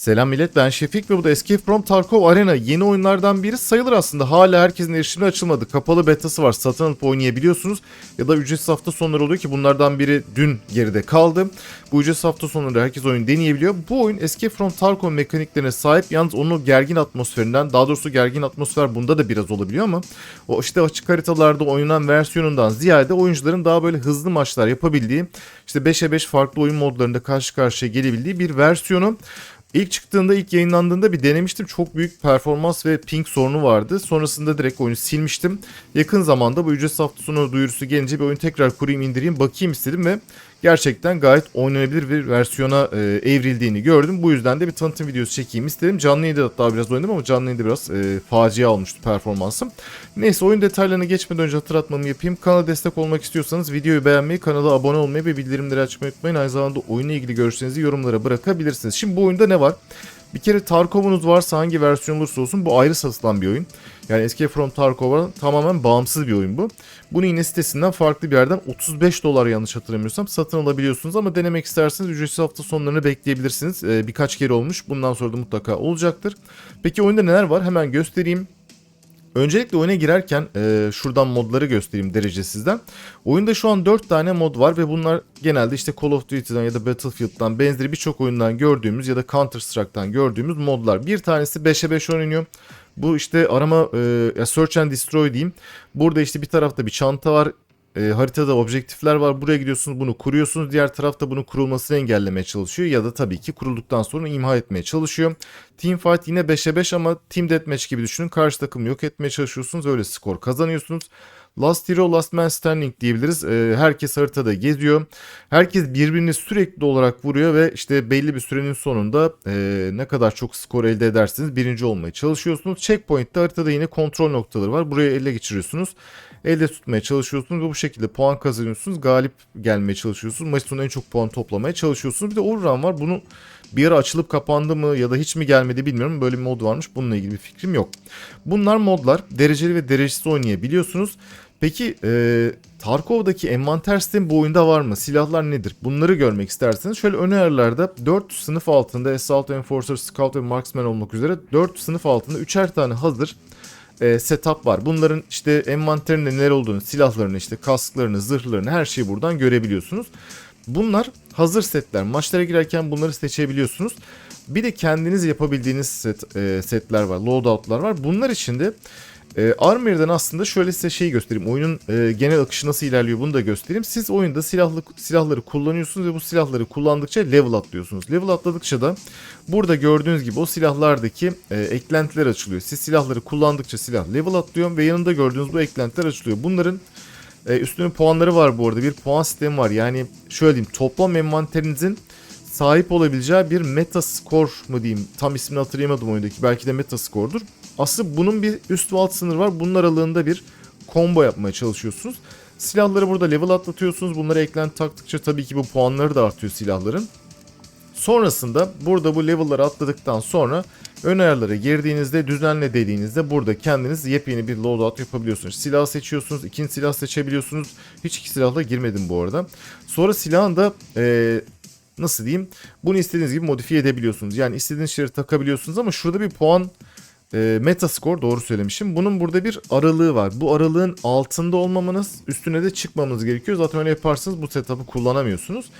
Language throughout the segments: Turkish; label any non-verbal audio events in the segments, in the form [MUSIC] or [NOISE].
Selam millet ben Şefik ve bu da Escape from Tarkov Arena yeni oyunlardan biri sayılır aslında. Hala herkesin erişimine açılmadı. Kapalı betası var satın alıp oynayabiliyorsunuz. Ya da ücretsiz hafta sonları oluyor ki bunlardan biri dün geride kaldı. Bu ücretsiz hafta sonları herkes oyun deneyebiliyor. Bu oyun Escape from Tarkov mekaniklerine sahip. Yalnız onun gergin atmosferinden daha doğrusu gergin atmosfer bunda da biraz olabiliyor ama o işte açık haritalarda oynanan versiyonundan ziyade oyuncuların daha böyle hızlı maçlar yapabildiği işte 5'e 5 farklı oyun modlarında karşı karşıya gelebildiği bir versiyonu. İlk çıktığında, ilk yayınlandığında bir denemiştim. Çok büyük performans ve ping sorunu vardı. Sonrasında direkt oyunu silmiştim. Yakın zamanda bu ücretsiz hafta sonu duyurusu gelince bir oyun tekrar kurayım, indireyim, bakayım istedim ve gerçekten gayet oynanabilir bir versiyona e, evrildiğini gördüm. Bu yüzden de bir tanıtım videosu çekeyim istedim. Canlı yayında hatta biraz oynadım ama canlı yayında biraz e, facia olmuştu performansım. Neyse oyun detaylarına geçmeden önce hatırlatmamı yapayım. Kanala destek olmak istiyorsanız videoyu beğenmeyi, kanala abone olmayı ve bildirimleri açmayı unutmayın. Aynı zamanda oyunla ilgili görüşlerinizi yorumlara bırakabilirsiniz. Şimdi bu oyunda ne var? Bir kere Tarkov'unuz varsa hangi versiyon olursa olsun bu ayrı satılan bir oyun. Yani Escape from Tarkov'a tamamen bağımsız bir oyun bu. Bunu yine sitesinden farklı bir yerden 35 dolar yanlış hatırlamıyorsam satın alabiliyorsunuz ama denemek isterseniz ücretsiz hafta sonlarını bekleyebilirsiniz. Ee, birkaç kere olmuş. Bundan sonra da mutlaka olacaktır. Peki oyunda neler var? Hemen göstereyim. Öncelikle oyuna girerken e, şuradan modları göstereyim derecesizden. Oyunda şu an 4 tane mod var ve bunlar genelde işte Call of Duty'den ya da Battlefield'dan benzeri birçok oyundan gördüğümüz ya da Counter Strike'tan gördüğümüz modlar. Bir tanesi 5'e 5 oynanıyor. Bu işte arama e, search and destroy diyeyim. Burada işte bir tarafta bir çanta var. E, haritada objektifler var. Buraya gidiyorsunuz bunu kuruyorsunuz. Diğer tarafta bunun kurulmasını engellemeye çalışıyor. Ya da tabii ki kurulduktan sonra imha etmeye çalışıyor. Team fight yine 5'e 5 ama team deathmatch gibi düşünün. Karşı takımı yok etmeye çalışıyorsunuz. Öyle skor kazanıyorsunuz. Last Hero Last Man Standing diyebiliriz. Ee, herkes haritada geziyor. Herkes birbirini sürekli olarak vuruyor ve işte belli bir sürenin sonunda e, ne kadar çok skor elde ederseniz birinci olmaya çalışıyorsunuz. Checkpoint'te haritada yine kontrol noktaları var. Buraya ele geçiriyorsunuz. Elde tutmaya çalışıyorsunuz ve bu şekilde puan kazanıyorsunuz. Galip gelmeye çalışıyorsunuz. Maç sonunda en çok puan toplamaya çalışıyorsunuz. Bir de Urran var. Bunu bir ara açılıp kapandı mı ya da hiç mi gelmedi bilmiyorum. Böyle bir mod varmış. Bununla ilgili bir fikrim yok. Bunlar modlar. Dereceli ve derecesiz oynayabiliyorsunuz. Peki e, Tarkov'daki envanter sistemi bu oyunda var mı? Silahlar nedir? Bunları görmek isterseniz şöyle ön ayarlarda 4 sınıf altında Assault Enforcer, Scout ve Marksman olmak üzere 4 sınıf altında 3'er tane hazır e, setup var. Bunların işte envanterinde neler olduğunu, silahlarını, işte kasklarını, zırhlarını her şeyi buradan görebiliyorsunuz. Bunlar hazır setler. Maçlara girerken bunları seçebiliyorsunuz. Bir de kendiniz yapabildiğiniz set, e, setler var, loadoutlar var. Bunlar için de e, Armor'dan aslında şöyle size şeyi göstereyim. Oyunun e, genel akışı nasıl ilerliyor bunu da göstereyim. Siz oyunda silahlı silahları kullanıyorsunuz ve bu silahları kullandıkça level atlıyorsunuz. Level atladıkça da burada gördüğünüz gibi o silahlardaki e, eklentiler açılıyor. Siz silahları kullandıkça silah level atlıyor ve yanında gördüğünüz bu eklentiler açılıyor. Bunların e, üstünün puanları var bu arada. Bir puan sistemi var. Yani şöyle diyeyim toplam envanterinizin sahip olabileceği bir meta score mı diyeyim. Tam ismini hatırlayamadım oyundaki. Belki de meta score'dur. Aslında bunun bir üst ve alt sınır var. Bunun aralığında bir combo yapmaya çalışıyorsunuz. Silahları burada level atlatıyorsunuz. Bunları eklenti taktıkça tabii ki bu puanları da artıyor silahların. Sonrasında burada bu level'ları atladıktan sonra ön ayarlara girdiğinizde düzenle dediğinizde burada kendiniz yepyeni bir loadout yapabiliyorsunuz. Silah seçiyorsunuz, ikinci silah seçebiliyorsunuz. Hiç iki silahla girmedim bu arada. Sonra silahın da ee, nasıl diyeyim bunu istediğiniz gibi modifiye edebiliyorsunuz. Yani istediğiniz şeyleri takabiliyorsunuz ama şurada bir puan e, Metascore doğru söylemişim. Bunun burada bir aralığı var. Bu aralığın altında olmamanız üstüne de çıkmamanız gerekiyor. Zaten öyle yaparsanız bu setup'ı kullanamıyorsunuz.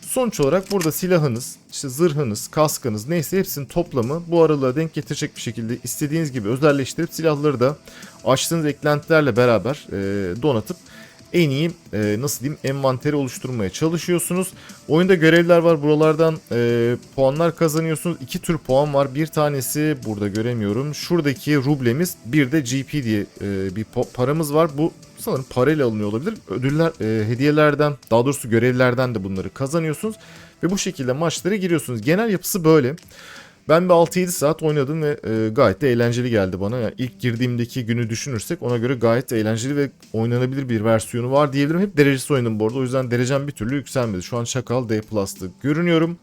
Sonuç olarak burada silahınız, işte zırhınız, kaskınız neyse hepsinin toplamı bu aralığa denk getirecek bir şekilde istediğiniz gibi özelleştirip silahları da açtığınız eklentilerle beraber e, donatıp en iyi e, nasıl diyeyim envanteri oluşturmaya çalışıyorsunuz. Oyunda görevler var. Buralardan e, puanlar kazanıyorsunuz. İki tür puan var. Bir tanesi burada göremiyorum. Şuradaki rublemiz bir de GP diye e, bir paramız var. Bu sanırım parayla alınıyor olabilir. Ödüller, e, hediyelerden daha doğrusu görevlerden de bunları kazanıyorsunuz. Ve bu şekilde maçlara giriyorsunuz. Genel yapısı böyle. Ben bir 6-7 saat oynadım ve e, gayet de eğlenceli geldi bana. Yani ilk girdiğimdeki günü düşünürsek ona göre gayet de eğlenceli ve oynanabilir bir versiyonu var diyebilirim. Hep derecesi oynadım bu arada. O yüzden derecem bir türlü yükselmedi. Şu an Çakal D Plus'ta görünüyorum.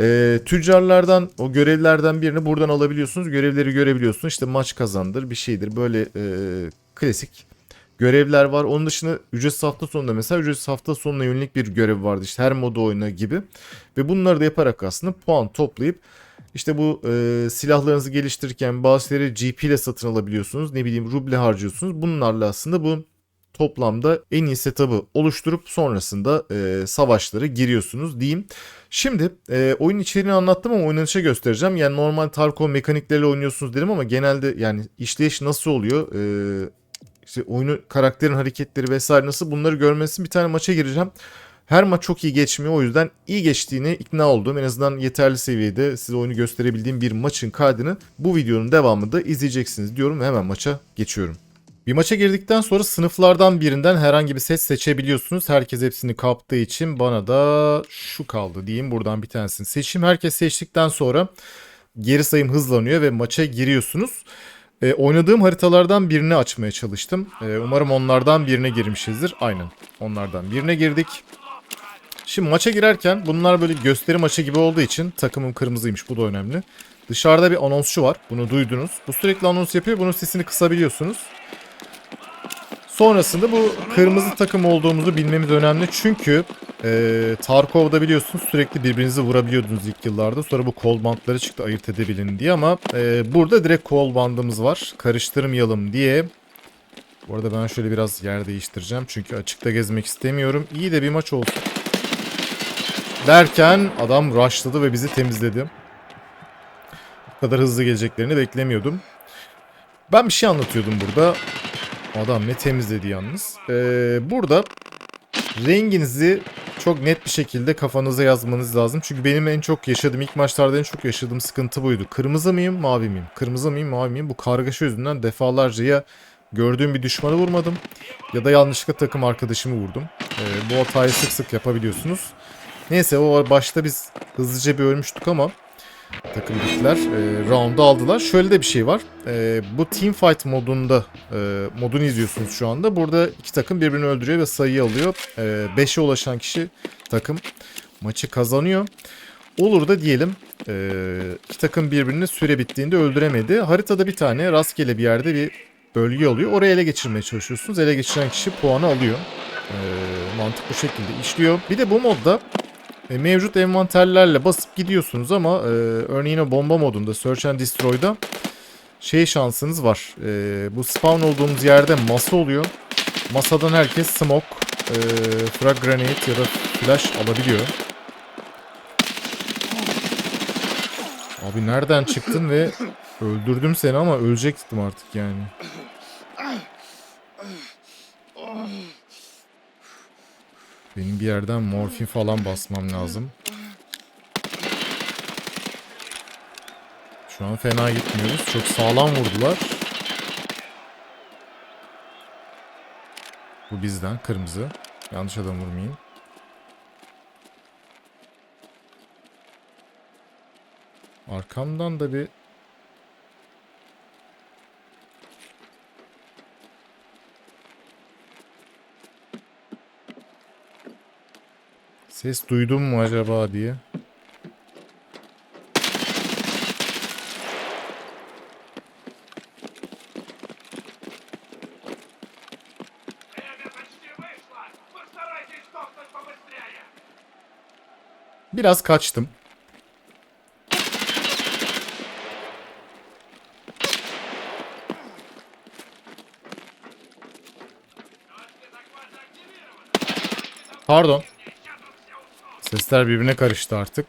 E, tüccarlardan o görevlerden birini buradan alabiliyorsunuz. Görevleri görebiliyorsunuz. İşte maç kazandır bir şeydir. Böyle e, klasik görevler var. Onun dışında ücretsiz hafta sonunda mesela ücretsiz hafta sonuna yönelik bir görev vardı. İşte her modu oyna gibi. Ve bunları da yaparak aslında puan toplayıp İşte bu e, silahlarınızı geliştirirken bazı şeyleri GP ile satın alabiliyorsunuz. Ne bileyim ruble harcıyorsunuz. Bunlarla aslında bu toplamda en iyi setup'ı oluşturup sonrasında e, savaşlara giriyorsunuz diyeyim. Şimdi e, oyun içeriğini anlattım ama oynanışa göstereceğim. Yani normal Tarkov mekanikleriyle oynuyorsunuz dedim ama genelde yani işleyiş nasıl oluyor? E, işte oyunu karakterin hareketleri vesaire nasıl bunları görmesin bir tane maça gireceğim. Her maç çok iyi geçmiyor o yüzden iyi geçtiğine ikna oldum. En azından yeterli seviyede size oyunu gösterebildiğim bir maçın kaydını bu videonun devamında izleyeceksiniz diyorum ve hemen maça geçiyorum. Bir maça girdikten sonra sınıflardan birinden herhangi bir set seçebiliyorsunuz. Herkes hepsini kaptığı için bana da şu kaldı diyeyim. Buradan bir tanesini seçeyim. Herkes seçtikten sonra geri sayım hızlanıyor ve maça giriyorsunuz. E, oynadığım haritalardan birini açmaya çalıştım. E, umarım onlardan birine girmişizdir. Aynen onlardan birine girdik. Şimdi maça girerken bunlar böyle gösteri maçı gibi olduğu için takımım kırmızıymış bu da önemli. Dışarıda bir anonsçu var. Bunu duydunuz. Bu sürekli anons yapıyor. Bunun sesini kısabiliyorsunuz. Sonrasında bu kırmızı takım olduğumuzu bilmemiz önemli. Çünkü e, Tarkov'da biliyorsunuz sürekli birbirinizi vurabiliyordunuz ilk yıllarda. Sonra bu kol bandları çıktı ayırt edebilin diye ama e, burada direkt kol bandımız var. Karıştırmayalım diye. Bu arada ben şöyle biraz yer değiştireceğim. Çünkü açıkta gezmek istemiyorum. İyi de bir maç olsun. Derken adam rushladı ve bizi temizledi. Bu kadar hızlı geleceklerini beklemiyordum. Ben bir şey anlatıyordum burada. Adam ne temizledi yalnız. Ee, burada renginizi çok net bir şekilde kafanıza yazmanız lazım. Çünkü benim en çok yaşadığım ilk maçlarda en çok yaşadığım sıkıntı buydu. Kırmızı mıyım mavi miyim? Kırmızı mıyım mavi miyim? Bu kargaşa yüzünden defalarca ya gördüğüm bir düşmanı vurmadım ya da yanlışlıkla takım arkadaşımı vurdum. Ee, bu hatayı sık sık yapabiliyorsunuz. Neyse o başta biz hızlıca bir ölmüştük ama takım bittiler. E, round'u aldılar. Şöyle de bir şey var. E, bu team fight modunda e, modunu izliyorsunuz şu anda. Burada iki takım birbirini öldürüyor ve sayıyı alıyor. 5'e ulaşan kişi takım maçı kazanıyor. Olur da diyelim e, iki takım birbirini süre bittiğinde öldüremedi. Haritada bir tane rastgele bir yerde bir bölge oluyor. Oraya ele geçirmeye çalışıyorsunuz. Ele geçiren kişi puanı alıyor. E, mantık bu şekilde işliyor. Bir de bu modda e, mevcut envanterlerle basıp gidiyorsunuz ama e, örneğin o bomba modunda Search and Destroy'da şey şansınız var. E, bu spawn olduğunuz yerde masa oluyor. Masadan herkes smoke, e, frag grenade ya da flash alabiliyor. Abi nereden çıktın ve öldürdüm seni ama ölecektim artık yani. Benim bir yerden morfin falan basmam lazım. Şu an fena gitmiyoruz. Çok sağlam vurdular. Bu bizden. Kırmızı. Yanlış adam vurmayayım. Arkamdan da bir Ses duydum mu acaba diye. Biraz kaçtım. Pardon. Sesler birbirine karıştı artık.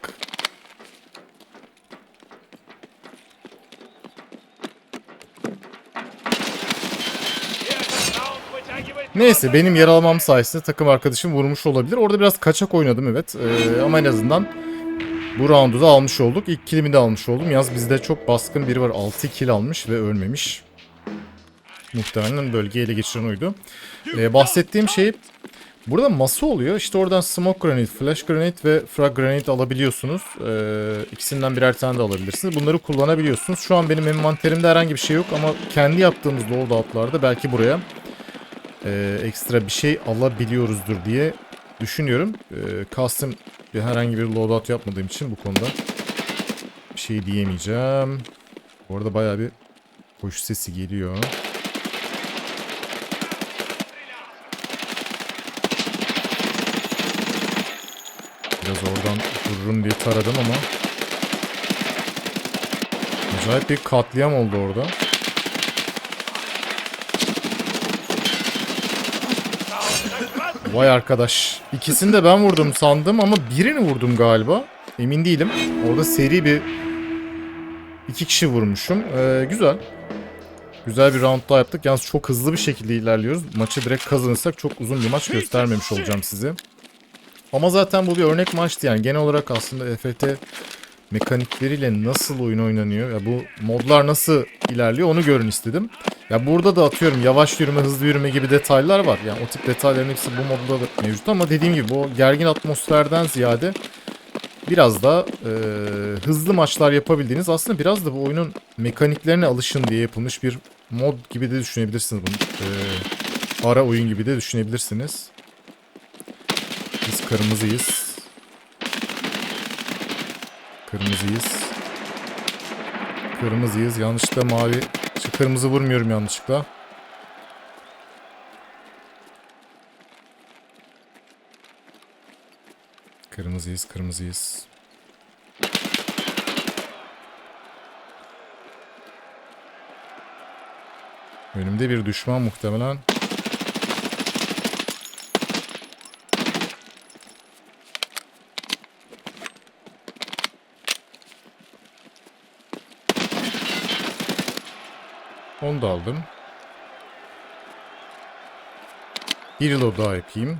Neyse benim yer almam sayesinde takım arkadaşım vurmuş olabilir. Orada biraz kaçak oynadım evet. Ee, ama en azından bu roundu da almış olduk. İlk kilimi de almış oldum. Yalnız bizde çok baskın biri var. 6 kill almış ve ölmemiş. Muhtemelen bölgeyi ele geçiren oydu. Ee, bahsettiğim şey burada masa oluyor. İşte oradan smoke grenade, flash grenade ve frag grenade alabiliyorsunuz. Ee, ikisinden birer tane de alabilirsiniz. Bunları kullanabiliyorsunuz. Şu an benim envanterimde herhangi bir şey yok ama kendi yaptığımız loadoutlarda belki buraya e, ekstra bir şey alabiliyoruzdur diye düşünüyorum. E, custom bir herhangi bir loadout yapmadığım için bu konuda bir şey diyemeyeceğim. Bu arada bayağı bir koşu sesi geliyor. Biraz oradan vururum diye taradım ama Acayip bir katliam oldu orada. Vay arkadaş. İkisini de ben vurdum sandım ama birini vurdum galiba. Emin değilim. Orada seri bir iki kişi vurmuşum. Ee, güzel. Güzel bir round daha yaptık. Yalnız çok hızlı bir şekilde ilerliyoruz. Maçı direkt kazanırsak çok uzun bir maç göstermemiş olacağım size. Ama zaten bu bir örnek maçtı yani. Genel olarak aslında EFT mekanikleriyle nasıl oyun oynanıyor, ya bu modlar nasıl ilerliyor onu görün istedim. Ya burada da atıyorum yavaş yürüme, hızlı yürüme gibi detaylar var. Yani o tip detayların hepsi bu modda da mevcut ama dediğim gibi bu gergin atmosferden ziyade biraz da e, hızlı maçlar yapabildiğiniz aslında biraz da bu oyunun mekaniklerine alışın diye yapılmış bir mod gibi de düşünebilirsiniz bunu. E, ara oyun gibi de düşünebilirsiniz. Biz kırmızıyız. Kırmızıyız. Kırmızıyız. Yanlışlıkla mavi. Şu kırmızı vurmuyorum yanlışlıkla. Kırmızıyız, kırmızıyız. Önümde bir düşman muhtemelen. Onu da aldım. Bir reload daha yapayım.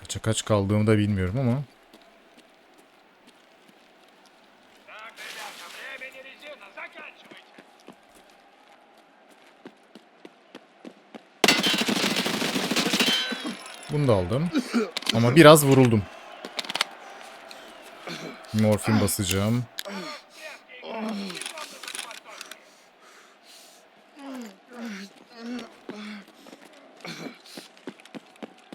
Kaça kaç kaldığımı da bilmiyorum ama. Bunu da aldım. Ama biraz vuruldum. Morfin basacağım.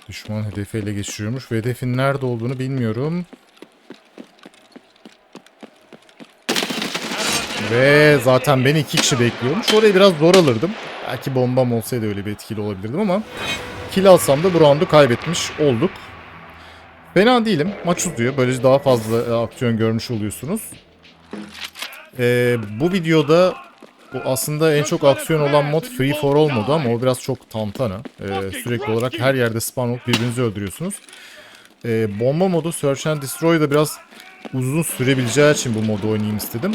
Düşman hedefi ele geçiriyormuş ve hedefin nerede olduğunu bilmiyorum. Ve zaten beni iki kişi bekliyormuş. Orayı biraz zor alırdım. Belki bombam olsaydı öyle bir etkili olabilirdim ama kill alsam da bu roundu kaybetmiş olduk. Fena değilim. Maç uzuyor. Böylece daha fazla e, aksiyon görmüş oluyorsunuz. Ee, bu videoda bu aslında en çok aksiyon olan mod Free for All modu ama o biraz çok tantana. Ee, sürekli olarak her yerde spawn olup birbirinizi öldürüyorsunuz. Ee, bomba modu Search and Destroy da biraz uzun sürebileceği için bu modu oynayayım istedim.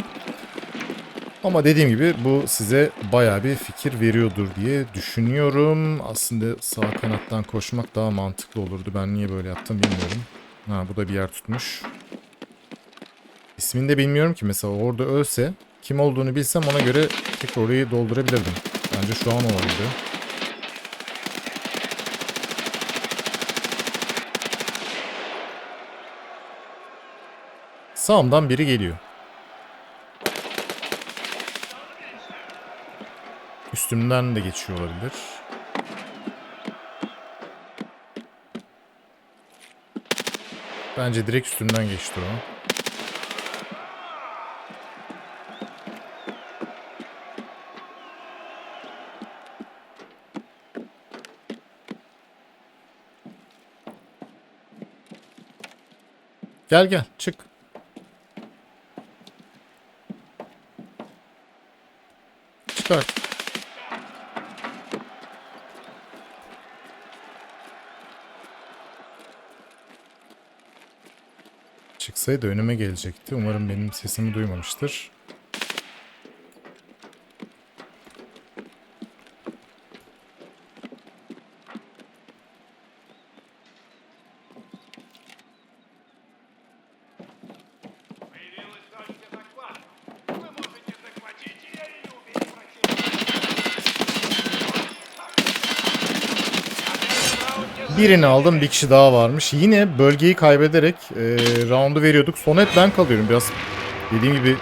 Ama dediğim gibi bu size baya bir fikir veriyordur diye düşünüyorum. Aslında sağ kanattan koşmak daha mantıklı olurdu. Ben niye böyle yaptım bilmiyorum. Ha bu da bir yer tutmuş. İsmini de bilmiyorum ki mesela orada ölse kim olduğunu bilsem ona göre tekrar orayı doldurabilirdim. Bence şu an olabilir. Sağımdan biri geliyor. Üstümden de geçiyor olabilir. Bence direkt üstünden geçti o. Gel gel çık. Çıkar. Çıksaydı önüme gelecekti. Umarım benim sesimi duymamıştır. Birini aldım bir kişi daha varmış. Yine bölgeyi kaybederek e, roundu veriyorduk. Son hep ben kalıyorum biraz. Dediğim gibi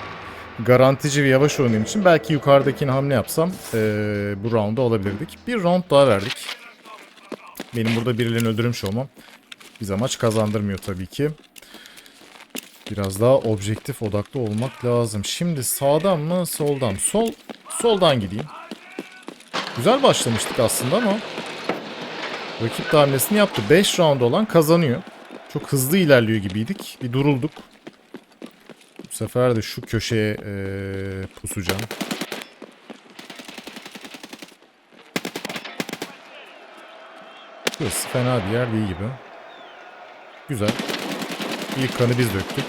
garantici ve yavaş oynadığım için belki yukarıdakini hamle yapsam e, bu roundu alabilirdik. Bir round daha verdik. Benim burada birilerini öldürmüş olmam bize maç kazandırmıyor tabii ki. Biraz daha objektif odaklı olmak lazım. Şimdi sağdan mı soldan? Sol soldan gideyim. Güzel başlamıştık aslında ama Rakip de hamlesini yaptı. 5 round olan kazanıyor. Çok hızlı ilerliyor gibiydik. Bir durulduk. Bu sefer de şu köşeye eee pusacağım. Burası fena bir yer değil gibi. Güzel. İlk kanı biz döktük.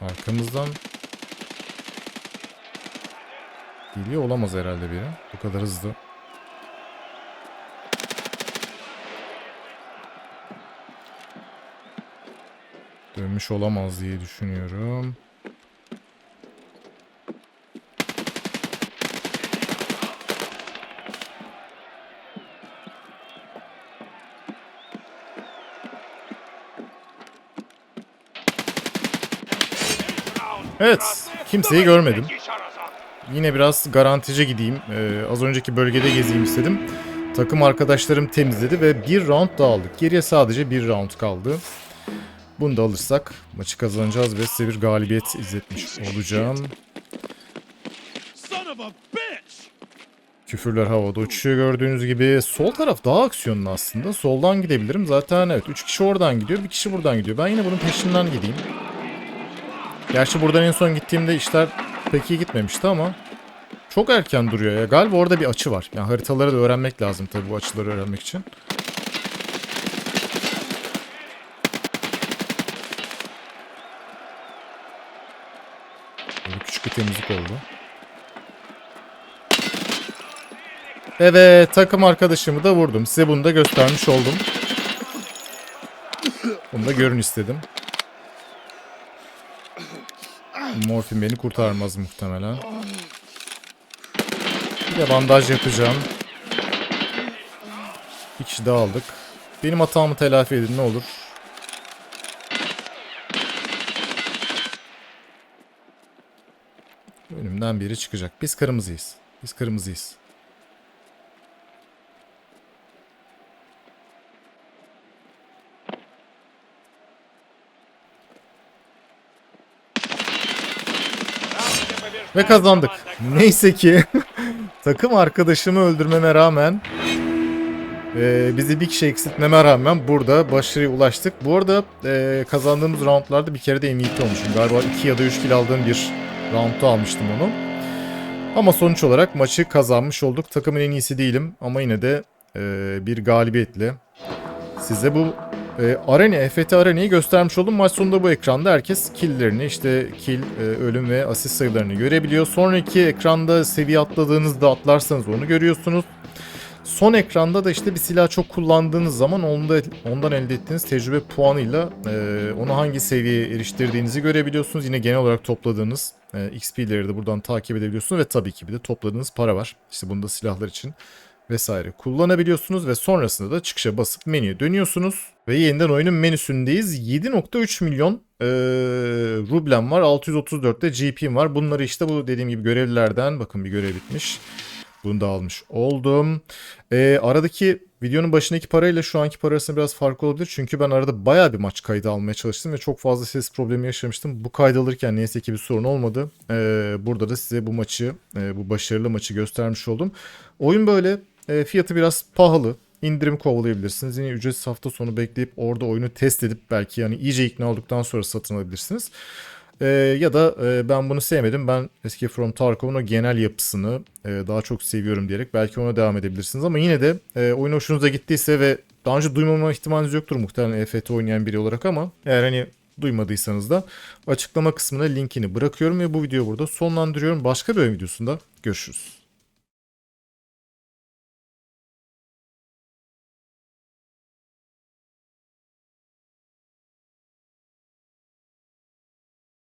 Arkamızdan geliyor olamaz herhalde biri. Bu kadar hızlı. Dönmüş olamaz diye düşünüyorum. Evet, kimseyi görmedim. Yine biraz garantici gideyim. Ee, az önceki bölgede gezeyim istedim. Takım arkadaşlarım temizledi ve bir round daha aldık. Geriye sadece bir round kaldı. Bunu da alırsak maçı kazanacağız ve size bir galibiyet izletmiş olacağım. Küfürler havada uçuyor gördüğünüz gibi. Sol taraf daha aksiyonlu aslında. Soldan gidebilirim. Zaten evet 3 kişi oradan gidiyor. bir kişi buradan gidiyor. Ben yine bunun peşinden gideyim. Gerçi buradan en son gittiğimde işler pek iyi gitmemişti ama çok erken duruyor ya. Galiba orada bir açı var. Yani haritaları da öğrenmek lazım tabii bu açıları öğrenmek için. Böyle küçük bir temizlik oldu. Evet takım arkadaşımı da vurdum. Size bunu da göstermiş oldum. Bunu da görün istedim. Morfin beni kurtarmaz muhtemelen. Bir de bandaj yapacağım. Bir kişi daha aldık. Benim hatamı telafi edin ne olur. Önümden biri çıkacak. Biz kırmızıyız. Biz kırmızıyız. Ve kazandık. Neyse ki [LAUGHS] takım arkadaşımı öldürmeme rağmen e, bizi bir kişi eksiltmeme rağmen burada başarıya ulaştık. Bu arada e, kazandığımız roundlarda bir kere de MVP olmuşum. Galiba 2 ya da 3 kill aldığım bir round'u almıştım onu. Ama sonuç olarak maçı kazanmış olduk. Takımın en iyisi değilim ama yine de e, bir galibiyetle size bu e, Arena, EFT Arena'yı göstermiş oldum. Maç sonunda bu ekranda herkes killlerini, işte kill, e, ölüm ve asist sayılarını görebiliyor. Sonraki ekranda seviye atladığınızda atlarsanız onu görüyorsunuz. Son ekranda da işte bir silah çok kullandığınız zaman onda, ondan elde ettiğiniz tecrübe puanıyla e, onu hangi seviyeye eriştirdiğinizi görebiliyorsunuz. Yine genel olarak topladığınız e, XP'leri de buradan takip edebiliyorsunuz ve tabii ki bir de topladığınız para var. İşte bunu da silahlar için vesaire kullanabiliyorsunuz ve sonrasında da çıkışa basıp menüye dönüyorsunuz ve yeniden oyunun menüsündeyiz. 7.3 milyon e, rublem var. 634'te GP'm var. Bunları işte bu dediğim gibi görevlilerden bakın bir görev bitmiş. Bunu da almış oldum. E, aradaki videonun başındaki parayla şu anki para arasında biraz fark olabilir. Çünkü ben arada baya bir maç kaydı almaya çalıştım ve çok fazla ses problemi yaşamıştım. Bu kaydı alırken neyse ki bir sorun olmadı. E, burada da size bu maçı, e, bu başarılı maçı göstermiş oldum. Oyun böyle. E, fiyatı biraz pahalı. İndirim kovalayabilirsiniz. Yine ücretsiz hafta sonu bekleyip orada oyunu test edip belki yani iyice ikna olduktan sonra satın alabilirsiniz. E, ya da e, ben bunu sevmedim. Ben Escape from Tarkov'un o genel yapısını e, daha çok seviyorum diyerek belki ona devam edebilirsiniz. Ama yine de e, oyun hoşunuza gittiyse ve daha önce duymama ihtimaliniz yoktur muhtemelen EFT oynayan biri olarak ama eğer hani duymadıysanız da açıklama kısmına linkini bırakıyorum ve bu videoyu burada sonlandırıyorum. Başka bir videosunda görüşürüz.